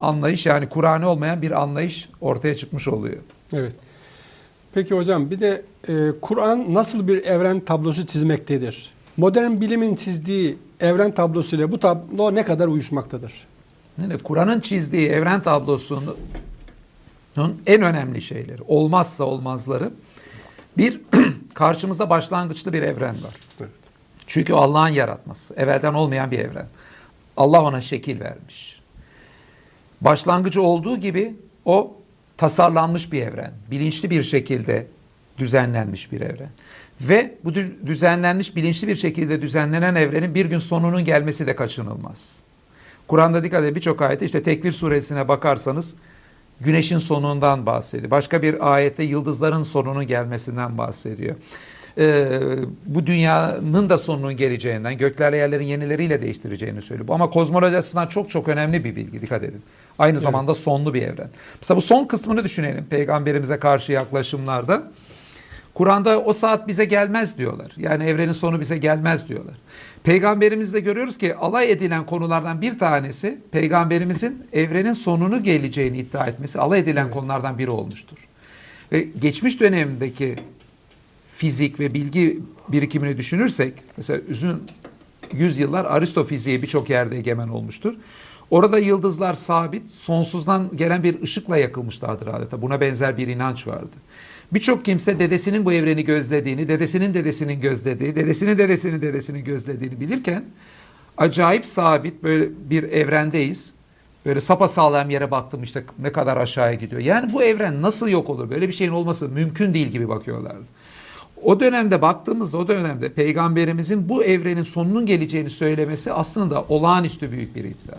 anlayış yani Kur'an'ı olmayan bir anlayış ortaya çıkmış oluyor. Evet. Peki hocam bir de e, Kur'an nasıl bir evren tablosu çizmektedir? Modern bilimin çizdiği evren tablosuyla bu tablo ne kadar uyuşmaktadır? Yani Kur'an'ın çizdiği evren tablosunun en önemli şeyleri, olmazsa olmazları bir karşımızda başlangıçlı bir evren var. Evet. Çünkü Allah'ın yaratması, evvelden olmayan bir evren. Allah ona şekil vermiş. Başlangıcı olduğu gibi o tasarlanmış bir evren. Bilinçli bir şekilde düzenlenmiş bir evren. Ve bu dü- düzenlenmiş, bilinçli bir şekilde düzenlenen evrenin bir gün sonunun gelmesi de kaçınılmaz. Kur'an'da dikkat edin birçok ayette işte Tekvir suresine bakarsanız güneşin sonundan bahsediyor. Başka bir ayette yıldızların sonunun gelmesinden bahsediyor. Ee, bu dünyanın da sonunun geleceğinden, göklerle yerlerin yenileriyle değiştireceğini söylüyor. Bu Ama kozmoloji açısından çok çok önemli bir bilgi, dikkat edin. Aynı Evet. zamanda sonlu bir evren. Mesela bu son kısmını düşünelim peygamberimize karşı yaklaşımlarda. Kur'an'da o saat bize gelmez diyorlar. Yani evrenin sonu bize gelmez diyorlar. Peygamberimizde görüyoruz ki alay edilen konulardan bir tanesi peygamberimizin evrenin sonunu geleceğini iddia etmesi alay edilen Evet. konulardan biri olmuştur. Ve geçmiş dönemdeki fizik ve bilgi birikimini düşünürsek mesela uzun yüzyıllar Aristo fiziği birçok yerde egemen olmuştur. Orada yıldızlar sabit, sonsuzdan gelen bir ışıkla yakılmışlardır adeta. Buna benzer bir inanç vardı. Birçok kimse dedesinin bu evreni gözlediğini, dedesinin dedesinin gözlediği, dedesinin dedesinin dedesinin gözlediğini bilirken acayip sabit böyle bir evrendeyiz. Böyle sapasağlam yere baktım işte ne kadar aşağıya gidiyor. Yani bu evren nasıl yok olur? Böyle bir şeyin olması mümkün değil gibi bakıyorlardı. O dönemde baktığımızda o dönemde peygamberimizin bu evrenin sonunun geleceğini söylemesi aslında olağanüstü büyük bir iddia.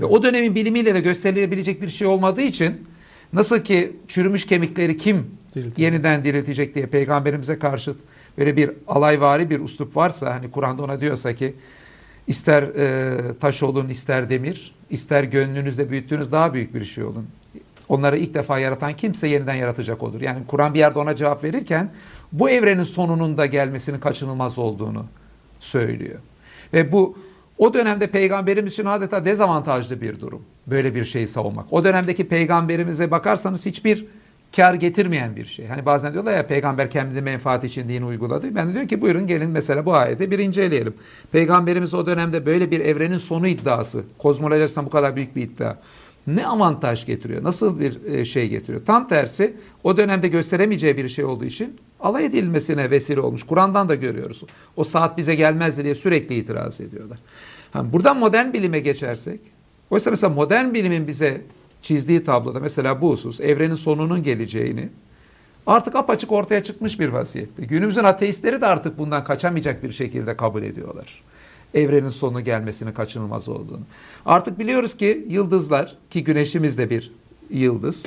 Ve o dönemin bilimiyle de gösterilebilecek bir şey olmadığı için nasıl ki çürümüş kemikleri kim Diriltir. yeniden diriltecek diye peygamberimize karşı böyle bir alayvari bir uslup varsa hani Kur'an'da ona diyorsa ki ister e, taş olun ister demir ister gönlünüzde büyüttüğünüz daha büyük bir şey olun. Onları ilk defa yaratan kimse yeniden yaratacak olur. Yani Kur'an bir yerde ona cevap verirken bu evrenin sonunun da gelmesinin kaçınılmaz olduğunu söylüyor. Ve bu o dönemde peygamberimiz için adeta dezavantajlı bir durum. Böyle bir şeyi savunmak. O dönemdeki peygamberimize bakarsanız hiçbir kar getirmeyen bir şey. Hani bazen diyorlar ya peygamber kendi menfaat için dini uyguladı. Ben de diyorum ki buyurun gelin mesela bu ayeti bir inceleyelim. Peygamberimiz o dönemde böyle bir evrenin sonu iddiası. Kozmoloji açısından bu kadar büyük bir iddia. Ne avantaj getiriyor? Nasıl bir e, şey getiriyor? Tam tersi o dönemde gösteremeyeceği bir şey olduğu için alay edilmesine vesile olmuş. Kur'an'dan da görüyoruz. O saat bize gelmez diye sürekli itiraz ediyorlar. Ha, buradan modern bilime geçersek, oysa mesela modern bilimin bize çizdiği tabloda mesela bu husus evrenin sonunun geleceğini artık apaçık ortaya çıkmış bir vaziyette. Günümüzün ateistleri de artık bundan kaçamayacak bir şekilde kabul ediyorlar. Evrenin sonu gelmesinin kaçınılmaz olduğunu. Artık biliyoruz ki yıldızlar ki güneşimiz de bir yıldız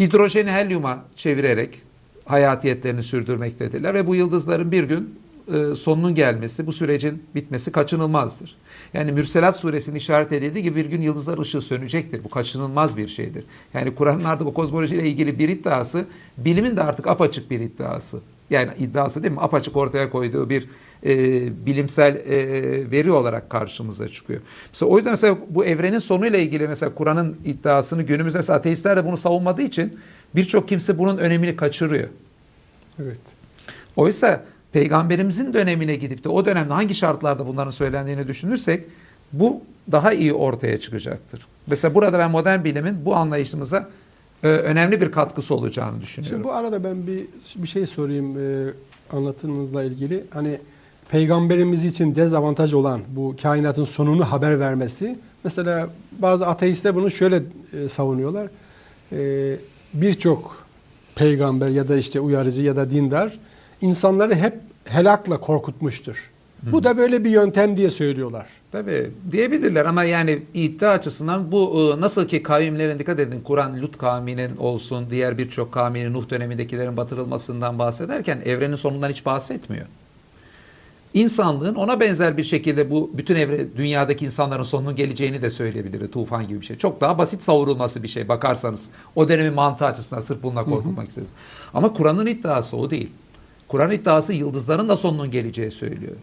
hidrojeni helyuma çevirerek hayatiyetlerini sürdürmektedirler ve bu yıldızların bir gün e, sonunun gelmesi, bu sürecin bitmesi kaçınılmazdır. Yani Mürselat suresinin işaret edildiği gibi bir gün yıldızlar ışığı sönecektir. Bu kaçınılmaz bir şeydir. Yani Kur'an'ın artık o kozmolojiyle ilgili bir iddiası, bilimin de artık apaçık bir iddiası. Yani iddiası değil mi? Apaçık ortaya koyduğu bir e, bilimsel e, veri olarak karşımıza çıkıyor. Mesela o yüzden mesela bu evrenin sonuyla ilgili mesela Kur'an'ın iddiasını günümüzde mesela ateistler de bunu savunmadığı için birçok kimse bunun önemini kaçırıyor. Evet. Oysa peygamberimizin dönemine gidip de o dönemde hangi şartlarda bunların söylendiğini düşünürsek bu daha iyi ortaya çıkacaktır. Mesela burada ben modern bilimin bu anlayışımıza e, önemli bir katkısı olacağını düşünüyorum. Şimdi bu arada ben bir bir şey sorayım e, anlatımınızla ilgili. Hani peygamberimiz için dezavantaj olan bu kainatın sonunu haber vermesi. Mesela bazı ateistler bunu şöyle e, savunuyorlar. E, Birçok peygamber ya da işte uyarıcı ya da dindar insanları hep helakla korkutmuştur. Bu da böyle bir yöntem diye söylüyorlar. Tabii diyebilirler ama yani iddia açısından bu e, nasıl ki kavimlerin dikkat edin Kur'an Lut kavminin olsun diğer birçok kavminin Nuh dönemindekilerin batırılmasından bahsederken evrenin sonundan hiç bahsetmiyor. İnsanlığın ona benzer bir şekilde bu bütün evre dünyadaki insanların sonunun geleceğini de söyleyebilir. Tufan gibi bir şey. Çok daha basit savrulması bir şey bakarsanız. O dönemin mantığı açısından sırf bununla korkutmak isteriz. Ama Kur'an'ın iddiası o değil. Kur'an iddiası yıldızların da sonunun geleceği söylüyor.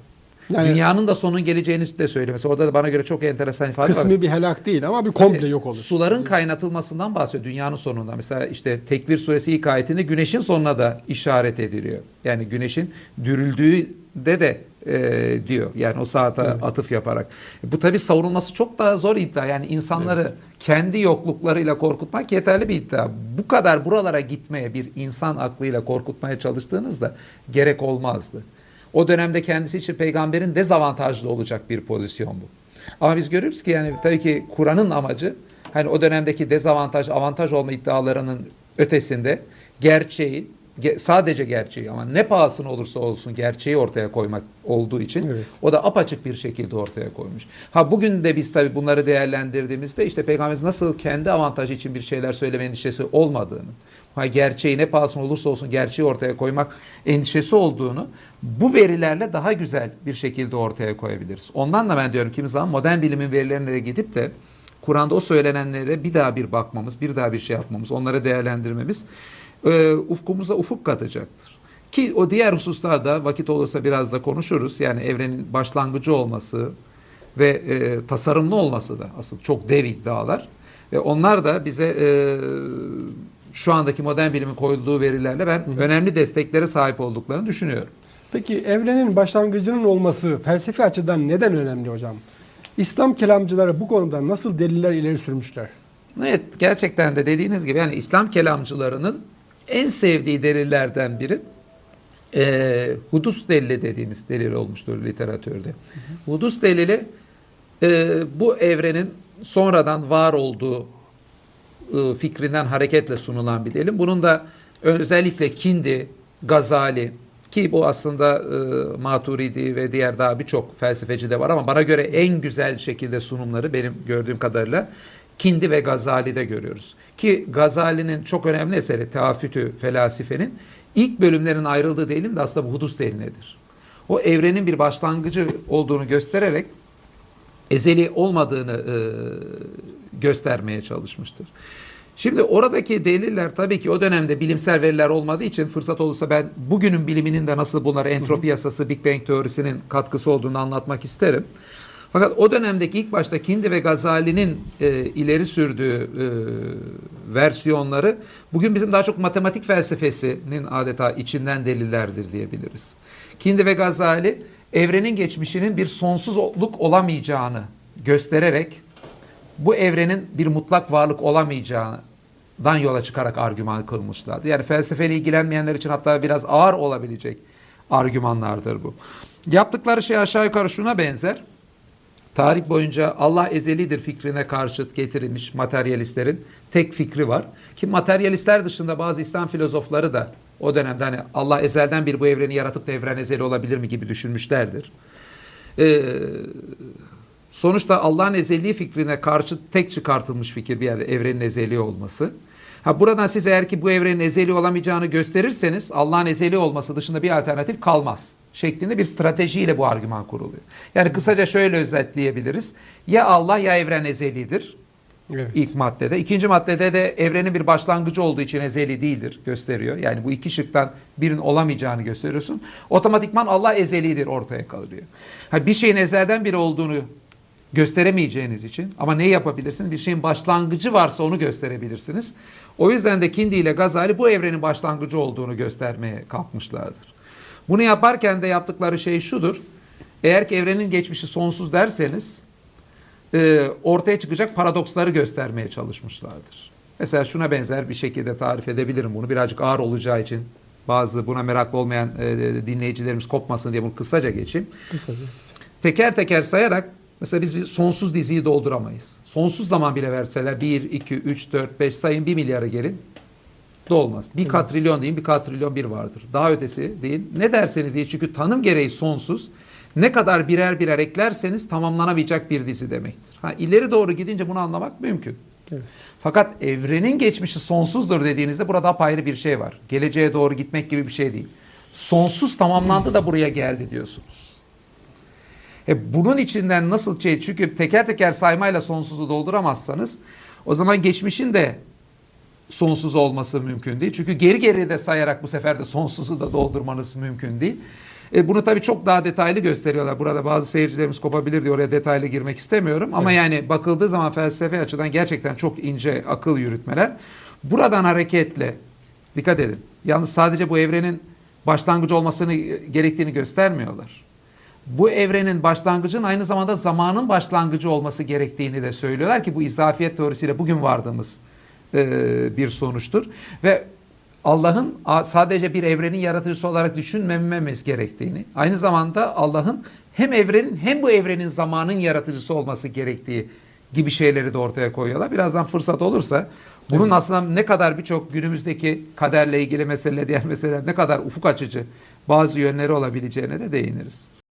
Yani- Dünyanın da sonun geleceğini de söylemesi. Orada da bana göre çok enteresan ifade var. Kısmi bir helak değil ama bir komple yok olur. Suların kaynatılmasından bahsediyor dünyanın sonunda. Mesela işte Tekvir suresi ilk ayetinde güneşin sonuna da işaret ediliyor. Yani güneşin dürüldüğü de de e, diyor. Yani o saate atıf yaparak. Bu tabi savunulması çok daha zor iddia. Yani insanları kendi yokluklarıyla korkutmak yeterli bir iddia. Bu kadar buralara gitmeye bir insan aklıyla korkutmaya çalıştığınızda gerek olmazdı. O dönemde kendisi için peygamberin dezavantajlı olacak bir pozisyon bu. Ama biz görürüz ki yani tabii ki Kur'an'ın amacı hani o dönemdeki dezavantaj avantaj olma iddialarının ötesinde gerçeği ge- sadece gerçeği ama ne pahasına olursa olsun gerçeği ortaya koymak olduğu için Evet. o da apaçık bir şekilde ortaya koymuş. Ha bugün de biz tabii bunları değerlendirdiğimizde işte Peygamberimiz nasıl kendi avantajı için bir şeyler söyleme endişesi olmadığını, ha gerçeği ne pahasına olursa olsun gerçeği ortaya koymak endişesi olduğunu bu verilerle daha güzel bir şekilde ortaya koyabiliriz. Ondan da ben diyorum kimi zaman modern bilimin verilerine de gidip de Kur'an'da o söylenenlere bir daha bir bakmamız, bir daha bir şey yapmamız, onları değerlendirmemiz e, ufkumuza ufuk katacaktır. Ki o diğer hususlarda vakit olursa biraz da konuşuruz. Yani evrenin başlangıcı olması ve e, tasarımlı olması da asıl çok dev iddialar. Ve onlar da bize e, şu andaki modern bilimin koyduğu verilerle ben önemli desteklere sahip olduklarını düşünüyorum. Peki evrenin başlangıcının olması felsefi açıdan neden önemli hocam? İslam kelamcıları bu konuda nasıl deliller ileri sürmüşler? Evet gerçekten de dediğiniz gibi yani İslam kelamcılarının en sevdiği delillerden biri e, hudus delili dediğimiz delil olmuştur literatürde. Hudus delili e, bu evrenin sonradan var olduğu e, fikrinden hareketle sunulan bir delil. Bunun da özellikle Kindi, Gazali ki bu aslında e, Maturidi ve diğer daha birçok felsefeci de var ama bana göre en güzel şekilde sunumları benim gördüğüm kadarıyla Kindi ve Gazali'de görüyoruz. Ki Gazali'nin çok önemli eseri Teafütü Felasife'nin ilk bölümlerin ayrıldığı delim de aslında bu hudus delinedir. O evrenin bir başlangıcı olduğunu göstererek ezeli olmadığını e, göstermeye çalışmıştır. Şimdi oradaki deliller tabii ki o dönemde bilimsel veriler olmadığı için fırsat olursa ben bugünün biliminin de nasıl bunlara entropi yasası, Big Bang teorisinin katkısı olduğunu anlatmak isterim. Fakat o dönemdeki ilk başta Kindi ve Gazali'nin e, ileri sürdüğü e, versiyonları bugün bizim daha çok matematik felsefesinin adeta içinden delillerdir diyebiliriz. Kindi ve Gazali evrenin geçmişinin bir sonsuzluk olamayacağını göstererek bu evrenin bir mutlak varlık olamayacağından yola çıkarak argüman kılmışlardı. Yani felsefeyle ilgilenmeyenler için hatta biraz ağır olabilecek argümanlardır bu. Yaptıkları şey aşağı yukarı şuna benzer. Tarih boyunca Allah ezelidir fikrine karşıt getirilmiş materyalistlerin tek fikri var. Ki materyalistler dışında bazı İslam filozofları da o dönemde hani Allah ezelden bir bu evreni yaratıp da evren ezeli olabilir mi gibi düşünmüşlerdir. Ee, sonuçta Allah'ın ezeli fikrine karşı tek çıkartılmış fikir bir yerde evrenin ezeli olması. Ha buradan siz eğer ki bu evrenin ezeli olamayacağını gösterirseniz Allah'ın ezeli olması dışında bir alternatif kalmaz şeklinde bir stratejiyle bu argüman kuruluyor. Yani kısaca şöyle özetleyebiliriz. Ya Allah ya evren ezelidir. Evet. İlk maddede. İkinci maddede de evrenin bir başlangıcı olduğu için ezeli değildir gösteriyor. Yani bu iki şıktan birinin olamayacağını gösteriyorsun. Otomatikman Allah ezelidir ortaya kalıyor. Ha, bir şeyin ezelden biri olduğunu gösteremeyeceğiniz için ama ne yapabilirsiniz? Bir şeyin başlangıcı varsa onu gösterebilirsiniz. O yüzden de Kindi ile Gazali bu evrenin başlangıcı olduğunu göstermeye kalkmışlardır. Bunu yaparken de yaptıkları şey şudur. Eğer ki evrenin geçmişi sonsuz derseniz e, ortaya çıkacak paradoksları göstermeye çalışmışlardır. Mesela şuna benzer bir şekilde tarif edebilirim bunu. Birazcık ağır olacağı için bazı buna meraklı olmayan e, dinleyicilerimiz kopmasın diye bunu kısaca geçeyim. Kısaca. Teker teker sayarak mesela biz bir sonsuz diziyi dolduramayız. Sonsuz zaman bile verseler 1, 2, 3, 4, 5 sayın 1 milyara gelin dolmaz. Bir Evet. katrilyon deyin bir katrilyon bir vardır. Daha ötesi değil. Ne derseniz diye çünkü tanım gereği sonsuz. Ne kadar birer birer eklerseniz tamamlanamayacak bir dizi demektir. Ha, ileri doğru gidince bunu anlamak mümkün. Evet. Fakat evrenin geçmişi sonsuzdur dediğinizde burada apayrı bir şey var. Geleceğe doğru gitmek gibi bir şey değil. Sonsuz tamamlandı da buraya geldi diyorsunuz. E bunun içinden nasıl şey çünkü teker teker saymayla sonsuzu dolduramazsanız o zaman geçmişin de sonsuz olması mümkün değil. Çünkü geri geri de sayarak bu sefer de sonsuzu da doldurmanız mümkün değil. E, bunu tabii çok daha detaylı gösteriyorlar. Burada bazı seyircilerimiz kopabilir diye oraya detaylı girmek istemiyorum. Ama Evet. yani bakıldığı zaman felsefe açıdan gerçekten çok ince akıl yürütmeler. Buradan hareketle dikkat edin. Yalnız sadece bu evrenin başlangıcı olmasını gerektiğini göstermiyorlar. Bu evrenin başlangıcın aynı zamanda zamanın başlangıcı olması gerektiğini de söylüyorlar ki bu izafiyet teorisiyle bugün vardığımız e, bir sonuçtur. Ve Allah'ın sadece bir evrenin yaratıcısı olarak düşünmememiz gerektiğini, aynı zamanda Allah'ın hem evrenin hem bu evrenin zamanın yaratıcısı olması gerektiği gibi şeyleri de ortaya koyuyorlar. Birazdan fırsat olursa bunun Evet. aslında ne kadar birçok günümüzdeki kaderle ilgili mesele, diğer meseleler ne kadar ufuk açıcı bazı yönleri olabileceğine de değiniriz.